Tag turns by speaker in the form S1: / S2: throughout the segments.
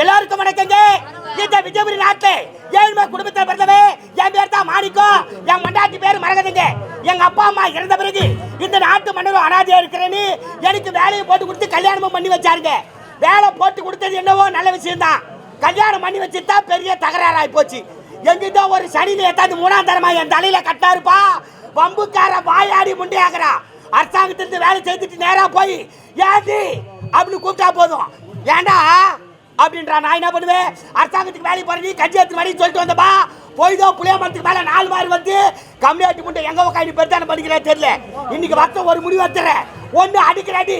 S1: எல்லாருக்கும் வணக்கங்க. இந்த விஜயபுரி நாட்டுல ஏழ்மை குடும்பத்தை பிறந்தவே என் பேர் தான் மாணிக்கம் என் மண்டாட்டி பேர் மறக்கதுங்க எங்க அப்பா அம்மா இறந்த பிறகு இந்த நாட்டு மன்னரும் அனாதையா இருக்கிறேன்னு எனக்கு வேலையை போட்டு கொடுத்து கல்யாணமும் பண்ணி வச்சாருங்க. வேலை போட்டு கொடுத்தது என்னவோ நல்ல விஷயம் தான் கல்யாணம் பண்ணி வச்சுட்டா பெரிய தகராறாய் போச்சு. எங்கிட்ட ஒரு சனியில ஏத்தாந்து மூணாம் தரமா என் தலையில கட்டாருப்பா வம்புக்கார வாயாடி முண்டையாகிறா அரசாங்கத்திலிருந்து வேலை செய்துட்டு நேரா போய் ஏண்டி? அப்படின்னு கூப்பிட்டா போதும். ஏண்டா? அப்படின்றா நான் என்ன பண்ணுவேன்? அரசாங்கத்துக்கு வேலைக்கு போற நீ கட்சி எடுத்து வழி சொல்லிட்டு வந்தப்பா போய்தோ புளிய மரத்துக்கு மேல நாலு மாறு வந்து கம்யூனிட்டி முட்டை எங்க உட்காந்து பெருத்தான பண்ணிக்கிறேன் தெரியல. இன்னைக்கு வருஷம் ஒரு முடிவு வச்சுறேன் ஒண்ணு அடிக்கிறாடி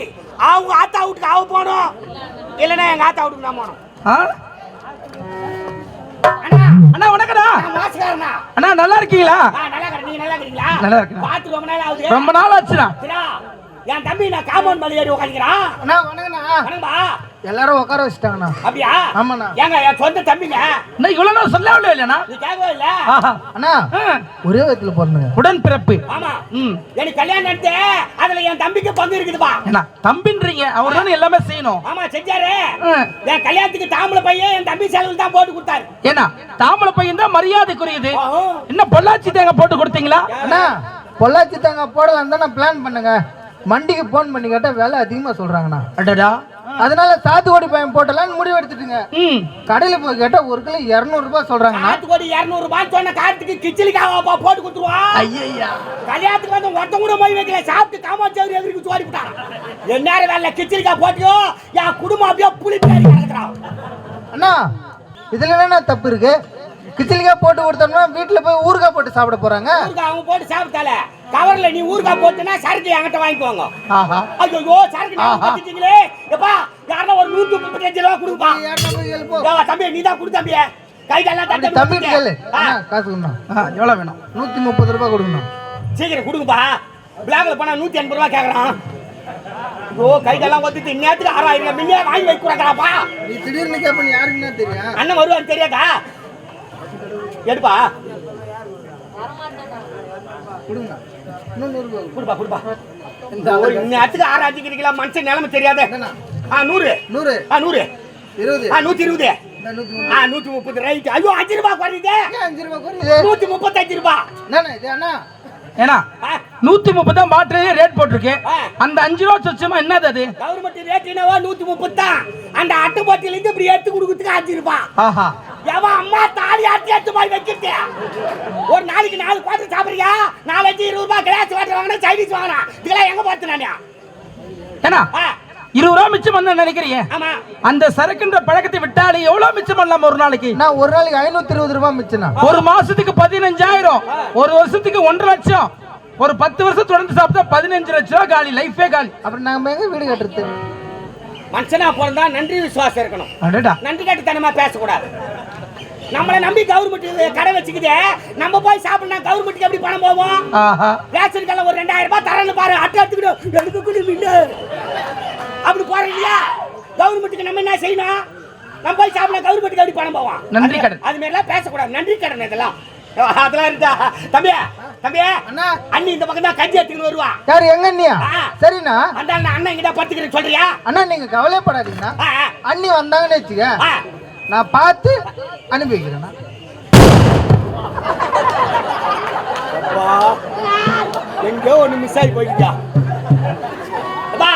S1: அவங்க ஆத்தா வீட்டுக்கு அவ போகணும். இல்லைன்னா எங்க ஆத்தா வீட்டுக்கு நான் போகணும்? அண்ணா.
S2: அண்ணா வணக்கண்ணா
S1: மோசக்காரண்ணா
S2: அண்ணா நல்லா இருக்கீங்களா?
S1: நல்லா இருக்கிறேன் நீங்க நல்லா இருக்கிறீங்களா
S2: நல்லா இருக்கிறேன்.
S1: பார்த்து ரொம்ப நாள் ஆகுது.
S2: ரொம்ப நாள் ஆச்சுண்ணா
S1: என் தம்பி நான் காம்பவுண்ட் மேலே ஏறி உட்காந்துக்கிறான்
S3: அண்ணா வணக்கண்ணா
S1: வணங்கப்பா
S3: எல்லாரும் உட்கார வச்சுட்டாங்கண்ணா.
S1: அப்படியா?
S3: ஆமாண்ணா.
S1: ஏங்க என் சொந்த தம்பிங்க.
S2: இன்னும் இவ்வளவு நாள் சொல்லவே இல்லைண்ணா.
S1: நீ கேட்கவே இல்ல?
S2: ஆஹா.
S3: அண்ணா
S2: ஆ.
S3: ஒரே விதத்துல பிறந்துங்க.
S2: உடன் பிறப்பு
S1: ஆமா.
S2: ம்.
S1: எனக்கு கல்யாணம் நடத்து அதுல என் தம்பிக்கு பங்கு இருக்குதுப்பா.
S2: என்ன தம்பின்றீங்க. அவர் தானே எல்லாமே செய்யணும்.
S1: ஆமா செஞ்சாரு. என் கல்யாணத்துக்கு தாம்பளை பையன் என் தம்பி செலவில் தான் போட்டு கொடுத்தாரு.
S2: ஏன்னா தாமரை பையன் தான் மரியாதைக்குரியது. என்ன பொள்ளாச்சி தேங்காய் போட்டு கொடுத்தீங்களா?
S3: அண்ணா பொள்ளாச்சி தாங்க போடலாம் தான் நான் பிளான் பண்ணுங்க. மண்டிக்கு ஃபோன் பண்ணி கேட்டா விலை அதிகமா சொல்றாங்கண்ணா.
S2: அடடா.
S3: அதனால சாத்துக்குடி பையன் போட்டலாம்னு முடிவு எடுத்துட்டுங்க கடையில போய் கேட்டா ஒரு கிலோ இருநூறு ரூபாய் சொல்றாங்கண்ணா.
S1: நாட்டுக்கோடி இருநூறு ரூபாய் சொன்ன காரத்துக்கு கிச்சலிக்காக போட்டு கொடுத்துருவா?
S2: ஐயா
S1: கல்யாணத்துக்கு வந்து ஒருத்தன் கூட போய் வைக்கல சாப்பிட்டு காமாச்சவரி எதிர்க்கு சோடி விட்டான் என் நேரம் வேலை கிச்சலிக்கா போட்டியோ என் குடும்பம் அப்படியே புளிப்பேறி கிடக்குறான்
S3: அண்ணா இதுல என்ன தப்பு இருக்கு? கிச்சலிக்காய் போட்டு கொடுத்தோம்னா வீட்டுல போய் ஊறுகாய் போட்டு சாப்பிட போறாங்க?
S1: அவங்க போட்டு சாப்பிட்டால. கவர்ல நீ ஊறுகாய் போட்டுனா சரக்கு என்கிட்ட வாங்கிக்குவாங்க ஐயோ சரக்கு நான் கொடுத்துட்டீங்களே. எப்பா யாரா ஒரு நூத்தி முப்பத்தஞ்சு ரூபா கொடுப்பா.
S3: யாருன்னா
S1: தம்பி நீ தான் கொடு தம்பி. கை தட்டி
S3: தம்பி
S1: கொடுத்துட்டு.
S3: கேளு. காசு
S2: எவ்வளவு வேணும்?
S3: நூத்தி முப்பது ரூபாய் கொடுங்கண்ணா
S1: சீக்கிரம் கொடுங்கப்பா. பிளாக்ல போனா நூத்தி எண்பது ரூபா கேக்குறான். ஓ கை காலெல்லாம் ஒத்துட்டு இந்நேரத்துக்கு ஆறாயிரம் முன்னே வாங்கி வைக்கிறாங்கப்பா
S3: நீ திடீர்னு கேப்ப யாருக்குன்னா தெரியும்?
S1: அண்ணன் வருவான்னு தெரியாதா? எடுப்பா.
S3: கொடுங்க. ரூபாய்
S1: கொடுப்பா கொடுப்பா. ஓ, இந்நேரத்துக்கு ஆறாயிரத்தி கிடைக்கல மனுஷன் நிலைமை தெரியாத.
S3: என்னண்ணா?
S1: ஆ நூறு.
S3: நூறு.
S1: ஆ நூறு.
S3: இருபது.
S1: ஆ நூத்தி இருபது. ஆ நூத்தி முப்பது ரைட் ஐயோ அஞ்சு ரூபா குறையுது.
S3: அஞ்சு ரூபாய் குறையுது?
S1: நூத்தி முப்பத்தஞ்சு ரூபா
S3: என்னண்ணா இது அண்ணா?
S2: ஏன்னா நூத்தி முப்பது தான் பாட்டிலே ரேட் போட்டிருக்கு. அந்த அஞ்சு ரூபா சொச்சமா என்னது அது?
S1: கவர்மெண்ட் ரேட் என்னவோ நூத்தி முப்பது தான். அந்த அட்டை பாட்டில இருந்து இப்படி எடுத்து கொடுக்கறதுக்கு அஞ்சு ரூபா
S2: ஆஹா.
S1: எவன் வைக்கிறது ஒரு நாளைக்கு நாலு குவாட்டர் சாப்பிடுறியா? நாலஞ்சு இருபது ரூபாய் கிளாஸ் வாட்டர் வாங்கினா சைனீஸ் வாங்கினா. இதெல்லாம் எங்க பார்த்து நானே
S2: ஏன்னா இருபது ரூபா மிச்சம் பண்ண நினைக்கிறீங்க
S1: ஆமா.
S2: அந்த சரக்குன்ற பழக்கத்தை விட்டாலே எவ்வளவு மிச்சம் பண்ணலாம் ஒரு நாளைக்கு?
S3: நான் ஒரு நாளைக்கு ஐநூத்தி இருபது ரூபாய் மிச்சண்ணா
S2: ஒரு மாசத்துக்கு பதினஞ்சாயிரம். ஒரு வருஷத்துக்கு ஒன்றரை லட்சம். ஒரு பத்து வருஷம் தொடர்ந்து சாப்பிட்டா பதினஞ்சு லட்சம் ரூபா காலி லைஃபே காலி.
S3: அப்புறம் நாம எங்க வீடு கட்டுறது?
S1: மனுஷனா பிறந்தா நன்றி விசுவாசம் இருக்கணும்.
S2: அடடா.
S1: நன்றி கட்டுத்தனமா பேசக்கூடாது. நம்மளை நம்பி கவர்மெண்ட் கடை வச்சுக்குது. நம்ம போய் சாப்பிடணும் கவர்மெண்ட்டுக்கு எப்படி பணம் போவோம்
S2: ஆஹா.
S1: ரேஷன் கடையில் ஒரு ரெண்டாயிரம் ரூபாய் தரேன்னு பாரு. அட்டை எடுத்துக்கிட்டு எனக்கு கூட மின்னு. அப்படி போறோம் இல்லையா? கவர்மெண்ட்டுக்கு நம்ம என்ன செய்யணும்? நம்ம போய் சாப்பிட கவர்மெண்ட்டுக்கு எப்படி பணம் போவோம்
S2: நன்றி கடன்.
S1: அது மாதிரிலாம் பேசக்கூடாது. நன்றி கடன் இதெல்லாம். அதெல்லாம் இருந்தா தம்பி தம்பி
S3: அண்ணா.
S1: அண்ணி இந்த பக்கம் தான் கஞ்சி எடுத்துக்கிட்டு வருவா.
S3: யார் எங்க அண்ணியா?
S1: ஆ.
S3: சரிண்ணா.
S1: அந்த அண்ணன் அண்ணன் கிட்ட பத்துக்கிறேன் சொல்றியா?
S3: அண்ணா நீங்க கவலைப்படாதீங்கண்ணா அண்ணி வந்தாங்கன்னு வச்சுக்க
S1: ஆ.
S3: நான் பார்த்து அனுப்பி வைக்கிறேண்ணா
S1: எங்கேயோ ஒன்று மிஸ் ஆகி போய்க்கிட்டா அப்பா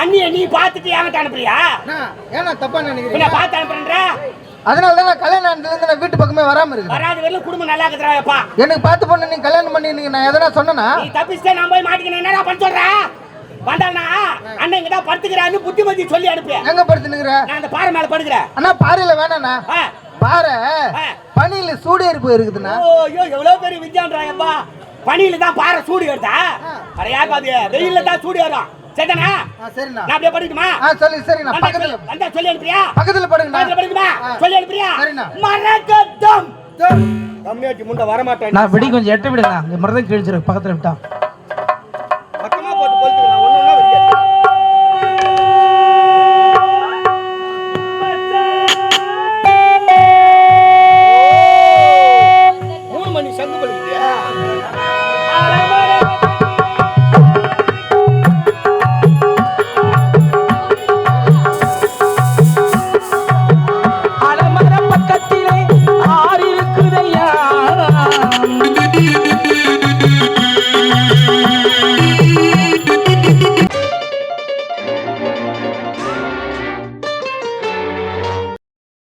S1: அண்ணியை நீ பார்த்துட்டு என்கிட்ட அனுப்புறியா?
S3: ஏன்னா தப்பா
S1: பின்ன
S3: நினைக்கிறீங்க
S1: பார்த்து அனுப்புறேன்ற.
S3: அதனால தான் நான் கல்யாணம் நான் வீட்டு பக்கமே வராம இருக்கிறேன்.
S1: வராது வரல குடும்பம் நல்லா இருக்குறாப்பா
S3: எனக்கு பார்த்து பொண்ணு நீங்க கல்யாணம் பண்ணி நீங்க நான் எதனா சொன்னேன்னா
S1: நீ தப்பிச்சுட்டே நான் போய் மாட்டிக்கணும். என்னடா பண்ண சொல்ற? வந்தானா அண்ணன் கிட்ட படுத்துக்கிறான்னு புத்திமதி சொல்லி அனுப்பு
S3: எங்க படுத்துனுக்குற?
S1: நான் அந்த பாறை மேல படுக்கிறேன்.
S3: அண்ணா பாறையில வேணாண்ணா. பாறை
S1: ஆ.
S3: பனியில சூடேறி போயிருக்குதுண்ணா.
S1: ஐயோ எவ்வளவு பெரிய விஜயான்றாயப்பா பனியில தான் பாறை சூடு எடுத்தா அடையா பாது? வெயில்ல தான் சூடு ஏறும். சரிதானா?
S3: ஆ சரிண்ணா.
S1: நான் அப்படியே படிக்குமா
S3: ஆ சொல்லி சரிண்ணா. பக்கத்துல
S1: வந்தா சொல்லி அனுப்புறியா?
S3: பக்கத்துல படுங்கண்ணா.
S1: பக்கத்துல படிக்குமா
S3: ஆ.
S1: சொல்லி அனுப்புறியா?
S3: சரிண்ணா.
S1: மரகதம் கம்மியாட்டி முண்ட வரமாட்டேன்.
S2: நான் வெடி கொஞ்சம் எட்ட விடுங்க இந்த மருதம் கிழிச்சிரு பக்கத்துல விட்டா.